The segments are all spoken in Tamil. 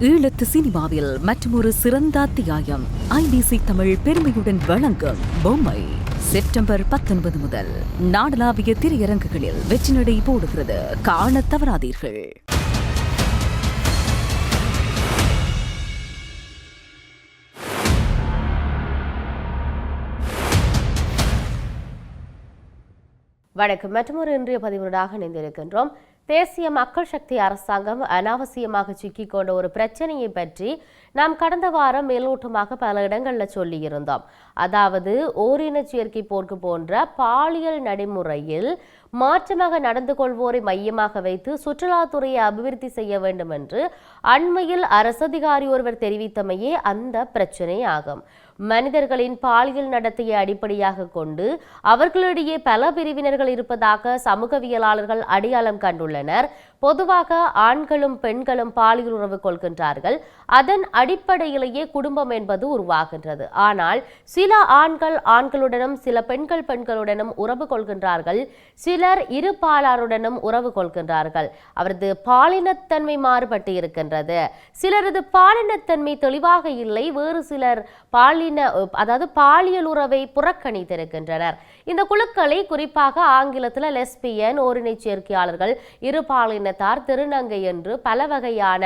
ஈழத்து சினிமாவில் மற்றொரு சிறந்த அத்தியாயம். ஐபிசி தமிழ் பெருமையுடன் வழங்கும் பொம்மை. செப்டம்பர் பத்தொன்பது முதல் நாடளாவிய திரையரங்குகளில் வெற்றி நடை போடுகிறது. காண தவறாதீர்கள். வணக்கம். மற்றொரு இன்றைய பதிவுடாக இணைந்திருக்கின்றோம். தேசிய மக்கள் சக்தி அரசாங்கம் அனாவசியமாக சிக்கிக் கொண்ட ஒரு பிரச்சனையை பற்றி நாம் கடந்த வாரம் மேலோட்டமாக பல இடங்களில் சொல்லியிருந்தோம். அதாவது ஓரின சேர்க்கை போர்க்கு போன்ற பாலியல் நடைமுறையில் மாற்றமாக நடந்து கொள்வோரை மையமாக வைத்து சுற்றுலாத்துறையை அபிவிருத்தி செய்ய வேண்டும் என்று அண்மையில் அரசதிகாரி ஒருவர் தெரிவித்தமையே அந்த பிரச்சனை ஆகும் மனிதர்களின் பாலியல் நடத்தையை அடிப்படையாக கொண்டு அவர்களிடையே பல பிரிவினர்கள் இருப்பதாக சமூகவியலாளர்கள் அடையாளம் கண்டுள்ளனர். பொதுவாக ஆண்களும் பெண்களும் பாலியல் உறவு கொள்கின்றார்கள். அதன் அடிப்படையிலேயே குடும்பம் என்பது உருவாகின்றது. ஆனால் சில ஆண்கள் ஆண்களுடனும் சில பெண்கள் பெண்களுடனும் உறவு கொள்கின்றார்கள். சிலர் இரு பாலாருடனும் உறவு கொள்கின்றார்கள். அவரது பாலினத்தன்மை மாறுபட்டு இருக்கின்றது. சிலரது பாலினத்தன்மை தெளிவாக இல்லை. வேறு சிலர் பாலின அதாவது பாலியல் உறவை புறக்கணித்திருக்கின்றனர். இந்த குழுக்களை குறிப்பாக ஆங்கிலத்தில் லெஸ்பியன் ஓரினை சேர்க்கையாளர்கள் இரு பாலினத்தார் திருநங்கை என்று பல வகையான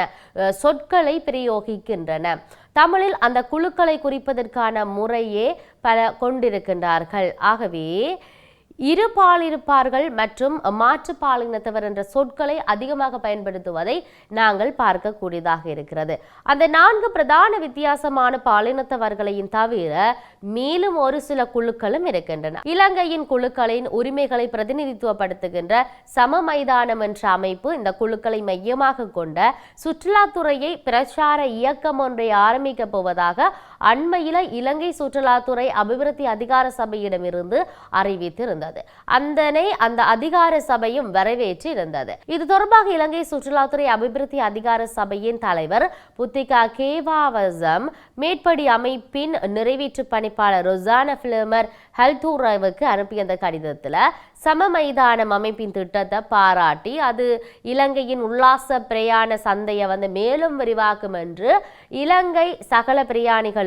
சொற்களை பிரயோகிக்கின்றன. தமிழில் அந்த குழுக்களை குறிப்பதற்கான முறையே பல கொண்டிருக்கின்றார்கள். ஆகவே இரு பாலிருப்பார்கள் மற்றும் மாற்று பாலினத்தவர் என்ற சொற்களை அதிகமாக பயன்படுத்துவதை நாங்கள் பார்க்கக்கூடியதாக இருக்கிறது. அந்த நான்கு பிரதான வித்தியாசமான பாலினத்தவர்களையும் தவிர மேலும் ஒரு சில குழுக்களும் இருக்கின்றன. இலங்கையின் குழுக்களின் உரிமைகளை பிரதிநிதித்துவப்படுத்துகின்ற சம மைதானம் என்ற அமைப்பு இந்த குழுக்களை மையமாக கொண்ட சுற்றுலாத்துறையை பிரச்சார இயக்கம் ஒன்றை ஆரம்பிக்கப் போவதாக அண்மையில் இலங்கை சுற்றுலாத்துறை அபிவிருத்தி அதிகார சபையிடமிருந்து அறிவித்திருந்தது. அந்தனை அந்த அதிகார சபையும் வரவேற்று இருந்தது இது தொடர்பாக இலங்கை சுற்றுலாத்துறை அபிவிருத்தி அதிகார சபையின் தலைவர் புத்திகா கேவாவசம் மேற்படி அமைப்பின் நிறைவேற்று பணிப்பாளர் ரொசான பிளமர் ஹெல்தூராவுக்கு அனுப்பிய அந்த கடிதத்துல சம மைதானம் அமைப்பின் திட்டத்தை பாராட்டி அது இலங்கையின் உல்லாச பிரயாண சந்தையை வந்து மேலும் விரிவாக்கும் என்று இலங்கை சகல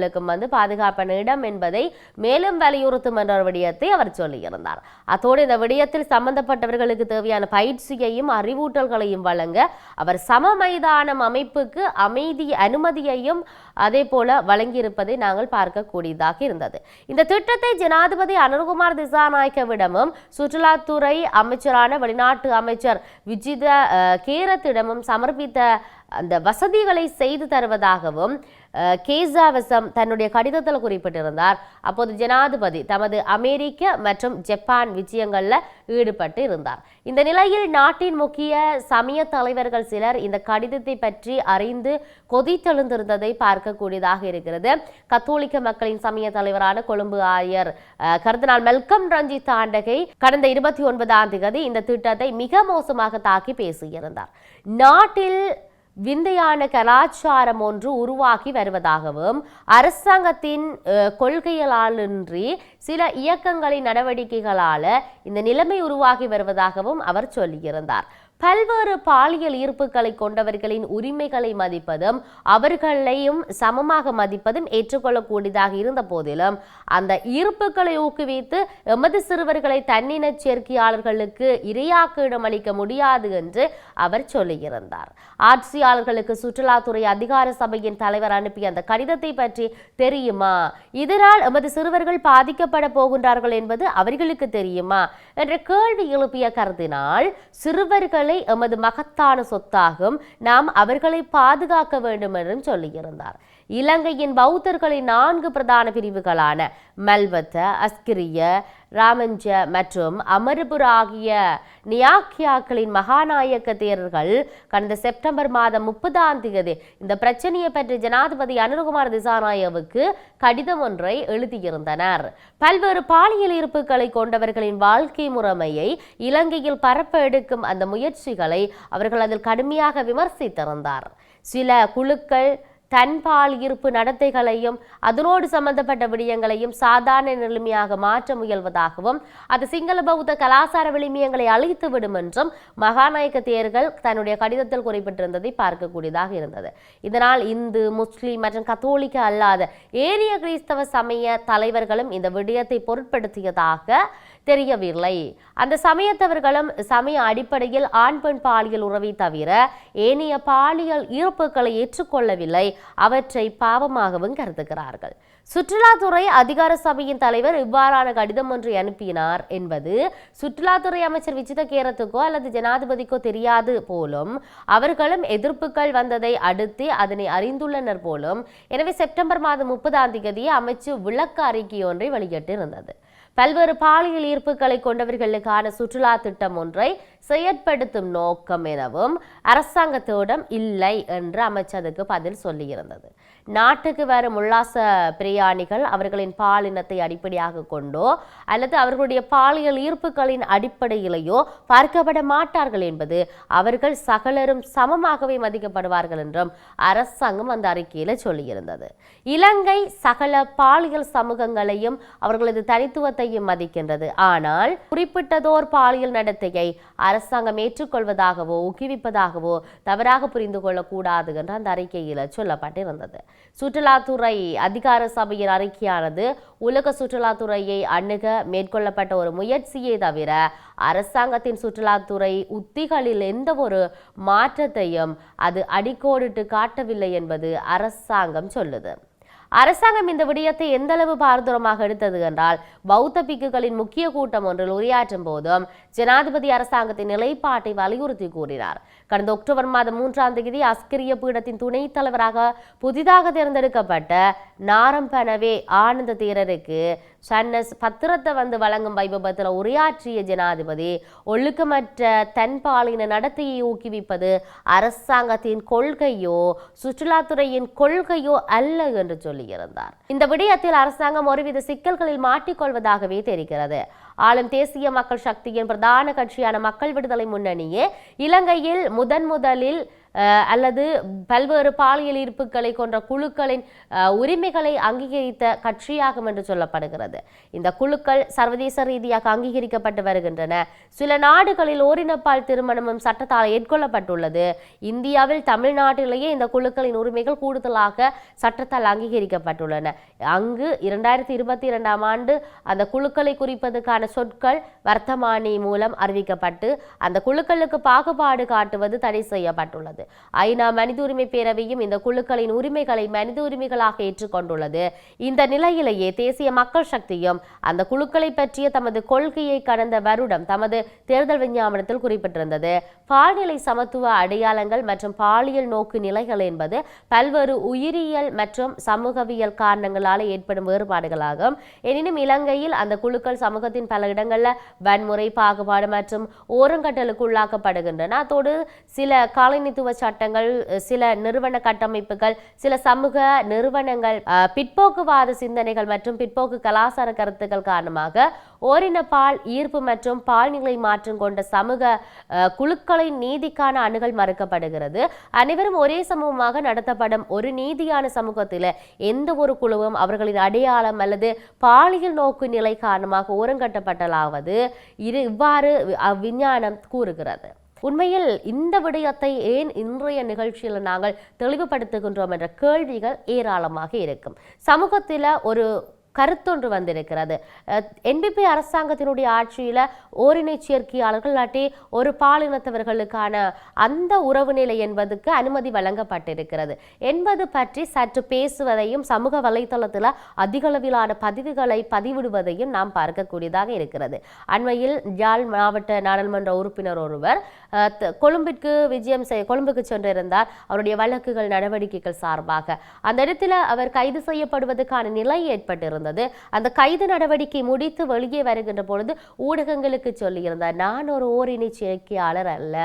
பிரயாணிகளுக்கும் வந்து பாதுகாப்பான இடம் என்பதை மேலும் வலியுறுத்தும் என்ற விடயத்தை அவர் சொல்லியிருந்தார். அத்தோடு இந்த விடயத்தில் சம்பந்தப்பட்டவர்களுக்கு தேவையான பயிற்சியையும் அறிவூட்டல்களையும் வழங்க அவர் சம மைதானம் அமைப்புக்கு அமைதி அனுமதியையும் அதே போல வழங்கியிருப்பதை நாங்கள் பார்க்கக்கூடியதாக இருந்தது. இந்த திட்டத்தை ஜனாதிபதி அனுர்குமார் திசாநாயக்கவிடமும் சுற்றுலாத்துறை அமைச்சரான வெளிநாட்டு அமைச்சர் விஜித கீரத்திடமும் கேரத்திடமும் சமர்ப்பித்த அந்த வசதிகளை செய்து தருவதாகவும் கேசாவசம் தன்னுடைய கடிதத்தில் குறிப்பிட்டிருந்தார். அப்போது ஜனாதிபதி தமது அமெரிக்க மற்றும் ஜப்பான் விஜயங்களில் ஈடுபட்டு இருந்தார். இந்த நிலையில் நாட்டின் முக்கிய சமய தலைவர்கள் சிலர் இந்த கடிதத்தை பற்றி அறிந்து கொதித்தெழுந்திருந்ததை பார்க்கக்கூடியதாக இருக்கிறது. கத்தோலிக்க மக்களின் சமய தலைவரான கொழும்பு ஆயர் அஹ், மெல்கம் ரஞ்சித் தாண்டகை கடந்த இருபத்தி ஒன்பதாம் தேதி இந்த திட்டத்தை மிக மோசமாக தாக்கி பேசியிருந்தார். நாட்டில் விந்தையான கலாச்சாரம் ஒன்று உருவாகி வருவதாகவும் அரசாங்கத்தின் அஹ், கொள்கைகளாலின்றி சில இயக்கங்களின் நடவடிக்கைகளால இந்த நிலைமை உருவாகி வருவதாகவும் அவர் சொல்லியிருந்தார். பல்வேறு பாலியல் ஈர்ப்புகளை கொண்டவர்களின் உரிமைகளை மதிப்பதும் அவர்களையும் சமமாக மதிப்பதும் ஏற்றுக்கொள்ளக்கூடியதாக இருந்த போதிலும் அந்த ஈர்ப்புகளை ஊக்குவித்து எமது சிறுவர்களை தன்னின சேர்க்கையாளர்களுக்கு இரையாக்கிடம் அளிக்க முடியாது என்று அவர் சொல்லியிருந்தார். ஆட்சியாளர்களுக்கு சுற்றுலாத்துறை அதிகார சபையின் தலைவர் அனுப்பிய அந்த கடிதத்தை பற்றி தெரியுமா? இதனால் எமது சிறுவர்கள் பாதிக்கப்பட போகின்றார்கள் என்பது அவர்களுக்கு தெரியுமா? என்ற கேள்வி எழுப்பிய கருதினால் சிறுவர்களை எமது மகத்தான சொத்தாகும். நாம் அவர்களை பாதுகாக்க வேண்டும் என்றும் சொல்லியிருந்தார். இலங்கையின் பௌத்தர்களின் நான்கு பிரதான பிரிவுகளான மல்வத்த அஸ்கிரிய ராமஞ்ச மற்றும் அமர்புர் ஆகிய நியாக்கியாக்களின் மகாநாயக்க தேரர்கள் கடந்த செப்டம்பர் மாதம் முப்பதாம் தேதி இந்த பிரச்சனையை பற்றி ஜனாதிபதி அனுர்குமார் திசாநாயவுக்கு கடிதம் ஒன்றை எழுதியிருந்தனர். பல்வேறு பாலியல் இருப்புகளை கொண்டவர்களின் வாழ்க்கை முறைமையை இலங்கையில் பரப்ப எடுக்கும் அந்த முயற்சிகளை அவர்கள் அதில் கடுமையாக விமர்சித்திருந்தார். சில குழுக்கள் தன்பால் ஈர்ப்பு நடத்தைகளையும் அதனோடு சம்பந்தப்பட்ட விடயங்களையும் சாதாரண நிலைமையாக மாற்ற முயல்வதாகவும் அது சிங்கள பௌத்த கலாசார விளிமியங்களை அழித்து விடும் என்றும் மகாநாயக்க தேர்கள் தன்னுடைய கடிதத்தில் குறிப்பிட்டிருந்ததை பார்க்கக்கூடியதாக இருந்தது. இதனால் இந்து முஸ்லீம் மற்றும் கத்தோலிக்க அல்லாத ஏரிய கிறிஸ்தவ சமய தலைவர்களும் இந்த விடயத்தை பொருட்படுத்தியதாக தெரியவில்லை. அந்த சமயத்தவர்களும் சமய அடிப்படையில் ஆண் பெண் பாலியல் உறவை தவிர ஏனைய பாலியல் ஈர்ப்புகளை ஏற்றுக்கொள்ளவில்லை. அவற்றை பாவமாகவும் கருதுகிறார்கள். சுற்றுலாத்துறை அதிகார சபையின் தலைவர் இவ்வாறான கடிதம் ஒன்றை அனுப்பினார் என்பது சுற்றுலாத்துறை அமைச்சர் விஜித கேரத்துக்கோ அல்லது ஜனாதிபதிக்கோ தெரியாது போலும் அவர்களும் எதிர்ப்புகள் வந்ததை அடுத்து அதனை அறிந்துள்ளனர் போலும். எனவே செப்டம்பர் மாதம் முப்பதாம் தேதி அமைச்சு விளக்க அறிக்கை ஒன்றை வெளியிட்டிருந்தது. பல்வேறு பாலியல் ஈர்ப்புகளை கொண்டவர்களுக்கான சுற்றுலா திட்டம் ஒன்றை செயற்படுத்தும் நோக்கம் எனவும் அரசாங்கத்திடம் இல்லை என்று அமைச்சதுக்கு பதில் சொல்லியிருந்தது. நாட்டுக்கு வரும் உல்லாச பிரயாணிகள் அவர்களின் பாலினத்தை அடிப்படையாக கொண்டோ அல்லது அவர்களுடைய பாலியல் ஈர்ப்புகளின் அடிப்படையிலேயோ பார்க்கப்பட மாட்டார்கள் என்பது அவர்கள் சகலரும் சமமாகவே மதிக்கப்படுவார்கள் என்றும் அரசாங்கம் அந்த அறிக்கையில் சொல்லியிருந்தது. இலங்கை சகல பாலியல் சமூகங்களையும் அவர்களது தனித்துவத்தையும் மதிக்கின்றது. ஆனால் குறிப்பிட்டதோர் பாலியல் நடத்தையை அரசாங்கம் ஏற்றுக்கொள்வதாகவோ ஊக்குவிப்பதாகவோ தவறாக புரிந்து கொள்ளக்கூடாது என்று அந்த அறிக்கையில் சொல்லப்பட்டிருந்தது சுற்றுலாத்துறை அதிகார சபையின் அறிக்கையானது உலக சுற்றுலாத்துறையை அணுக மேற்கொள்ளப்பட்ட ஒரு முயற்சியே தவிர அரசாங்கத்தின் சுற்றுலாத்துறை உத்திகளில் எந்த ஒரு மாற்றத்தையும் அது அடிக்கோடிட்டு காட்டவில்லை என்பது அரசாங்கம் சொல்லுது. அரசாங்கம் இந்த விடயத்தை எந்த அளவு பாரதூரமாக எடுத்தது என்றால் பௌத்த பிக்குகளின் முக்கிய கூட்டம் ஒன்றில் உரையாற்றும் போதும் ஜனாதிபதி அரசாங்கத்தின் நிலைப்பாட்டை வலியுறுத்தி கூறினார். கடந்த அக்டோபர் மாதம் மூன்றாம் தேதி அஸ்கிரிய பீடத்தின் துணைத் தலைவராக புதிதாக தேர்ந்தெடுக்கப்பட்ட நாரம்பனவே ஆனந்த தீரருக்கு சன்னஸ் பத்திரத்தை வந்து வழங்கும் வைபவத்தில் உரையாற்றிய ஜனாதிபதி ஒழுக்கமற்ற தன்பாலின நடத்தையை ஊக்குவிப்பது அரசாங்கத்தின் கொள்கையோ சுற்றுலாத்துறையின் கொள்கையோ அல்ல என்று சொல்லி சொல்லியிருந்தார் இந்த விடயத்தில் அரசாங்கம் ஒருவித சிக்கல்களில் மாட்டிக்கொள்வதாகவே தெரிகிறது. ஆளும் தேசிய மக்கள் சக்தியின் பிரதான கட்சியான மக்கள் விடுதலை முன்னணியே இலங்கையில் முதன் முதலில் அல்லது பல்வேறு பாலியல் ஈர்ப்புகளை கொண்ட குழுக்களின் உரிமைகளை அங்கீகரித்த கட்சியாகும் என்று சொல்லப்படுகிறது. இந்த குழுக்கள் சர்வதேச ரீதியாக அங்கீகரிக்கப்பட்டு வருகின்றன. சில நாடுகளில் ஓரினப்பால் திருமணமும் சட்டத்தால் ஏற்கொள்ளப்பட்டுள்ளது. இந்தியாவில் தமிழ்நாட்டிலேயே இந்த குழுக்களின் உரிமைகள் கூடுதலாக சட்டத்தால் அங்கீகரிக்கப்பட்டுள்ளன. அங்கு இரண்டாயிரத்தி இருபத்தி இரண்டாம் ஆண்டு அந்த குழுக்களை குறிப்பதற்கான சொற்கள் வர்த்தமானி மூலம் அறிவிக்கப்பட்டு அந்த குழுக்களுக்கு பாகுபாடு காட்டுவது தடை செய்யப்பட்டுள்ளது. ஐநா மனித உரிமை பேரவையும் இந்த குழுக்களின் உரிமைகளை மனித உரிமைகளாக ஏற்றுக்கொண்டுள்ளது. இந்த நிலையிலேயே தேசிய மக்கள் சக்தியும் அந்த குழுக்களை பற்றிய தமது கொள்கையை கடந்த வருடம் தமது தேர்தல் விஞ்ஞாபனத்தில் குறிப்பிட்டிருந்தது. பால்நிலை சமத்துவ அடையாளங்கள் மற்றும் பாலியல் நோக்கு நிலைகள் என்பது பல்வேறு உயிரியல் மற்றும் சமூகவியல் காரணங்களால் ஏற்படும் வேறுபாடுகளாகும். எனினும் இலங்கையில் அந்த குழுக்கள் சமூகத்தின் பல இடங்களில் வன்முறை பாகுபாடு மற்றும் ஓரங்கட்டலுக்கு உள்ளாக்கப்படுகின்றன அதோடு சில காலனித்துவ சட்டங்கள் சில நிறுவன கட்டமைப்புகள் சில சமூக நிறுவனங்கள் பிற்போக்குவாத சிந்தனைகள் மற்றும் பிற்போக்கு கலாச்சார கருத்துக்கள் காரணமாக ஓரின பால் ஈர்ப்பு மற்றும் பால்நிலை மாற்றம் கொண்ட சமூக குழுக்களின் நீதிக்கான அணுகல் மறுக்கப்படுகிறது. அனைவரும் ஒரே சமூகமாக நடத்தப்படும் ஒரு நீதியான சமூகத்தில் எந்த ஒரு குழுவும் அவர்களின் அடையாளம் அல்லது பாலியல் நோக்கு நிலை காரணமாக ஓரங்கட்டப்பட்டலாவது இது இவ்வாறு அவ்விஞ்ஞானம் கூறுகிறது. உண்மையில் இந்த விடயத்தை ஏன் இன்றைய நிகழ்ச்சியில் நாங்கள் தெளிவுபடுத்துகின்றோம் என்ற கேள்விகள் ஏராளமாக இருக்கும். சமூகத்தில் ஒரு கருத்தொன்று வந்திருக்கிறது. என்பிபி அரசாங்கத்தினுடைய ஆட்சியில் ஓரினை சேர்க்கையாளர்கள் இல்லாட்டி ஒரு பாலினத்தவர்களுக்கான அந்த உறவு நிலை என்பதுக்கு அனுமதி வழங்கப்பட்டிருக்கிறது. என்பது பற்றி சற்று பேசுவதையும் சமூக வலைத்தளத்தில் அதிகளவிலான பதிவுகளை பதிவிடுவதையும் நாம் பார்க்கக்கூடியதாக இருக்கிறது. அண்மையில் யாழ் மாவட்ட நாடாளுமன்ற உறுப்பினர் ஒருவர் த- கொழும்பிற்கு விஜயம் செய் கொழும்புக்கு சென்றிருந்தார். அவருடைய வழக்குகள் நடவடிக்கைகள் சார்பாக. அந்த இடத்துல அவர் கைது செய்யப்படுவதற்கான நிலை ஏற்பட்டிருந்தது. சொல்லியிருந்தது அந்த கைது நடவடிக்கை முடித்து வெளியே வருகின்ற பொழுது ஊடகங்களுக்கு சொல்லியிருந்தார் நான் ஒரு ஓரினை சேர்க்கையாளர் அல்ல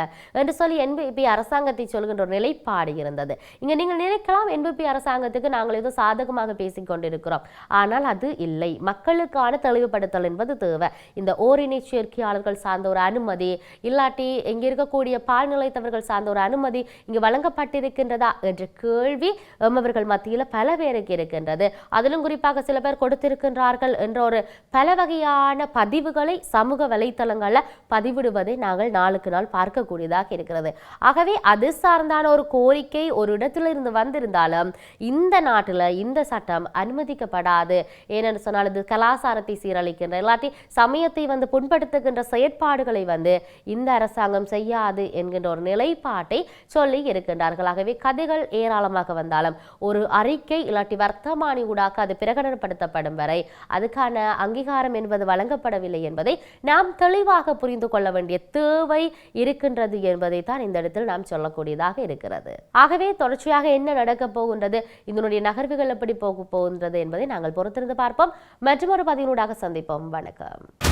என்று சொல்லி என்பிபி அரசாங்கத்தை சொல்கின்ற ஒரு நிலைப்பாடு இருந்தது. இங்கே நீங்கள் நினைக்கலாம் என்பிபி அரசாங்கத்துக்கு நாங்கள் ஏதோ சாதகமாக பேசிக் கொண்டிருக்கிறோம். ஆனால் அது இல்லை. மக்களுக்கான தெளிவுபடுத்தல் என்பது தேவை. இந்த ஓரினை சேர்க்கையாளர்கள் சார்ந்த ஒரு அனுமதி இல்லாட்டி இங்க இருக்கக்கூடிய பால் நிலைத்தவர்கள் சார்ந்த ஒரு அனுமதி இங்கு வழங்கப்பட்டிருக்கின்றதா என்ற கேள்வி எம்மவர்கள் மத்தியில் பல பேருக்கு இருக்கின்றது. அதிலும் குறிப்பாக சில பேர் கொடுத்திருக்கின்றார்கள் என்ற ஒரு பல வகையான பதிவுகளை சமூக வலைத்தளங்களில் பதிவிடுவதை நாங்கள் நாளுக்கு நாள் பார்க்கக்கூடியதாக இருக்கிறது. ஆகவே அது சார்ந்தான ஒரு கோரிக்கை ஒரு இடத்திலிருந்து வந்திருந்தாலும் இந்த நாட்டில் இந்த சட்டம் அனுமதிக்கப்படாது. ஏனென்று சொன்னால் இது கலாச்சாரத்தை சீரழிக்கின்ற இல்லாட்டி சமயத்தை வந்து புண்படுத்துகின்ற செயற்பாடுகளை வந்து இந்த அரசாங்கம் செய்யாது என்கின்ற ஒரு நிலைப்பாட்டை சொல்லி இருக்கின்றார்கள். ஆகவே கதைகள் ஏராளமாக வந்தாலும் ஒரு அறிக்கை இல்லாட்டி வர்த்தமானி ஊடாக அது பிரகடனப்படுத்தப்படும் வரை அதுக்கான அங்கீகாரம் என்பது வழங்கப்படவில்லை என்பதை நாம் தெளிவாக புரிந்து கொள்ள வேண்டிய தேவை இருக்கின்றது என்பதை தான் இந்த இடத்தில் நாம் சொல்லக்கூடியதாக இருக்கிறது. ஆகவே தொடர்ச்சியாக என்ன நடக்கப் போகின்றது இதனுடைய நகர்வுகள் எப்படி போக போகின்றது என்பதை நாங்கள் பொறுத்திருந்து பார்ப்போம். மற்றொரு பதிவினூடாக சந்திப்போம். வணக்கம்.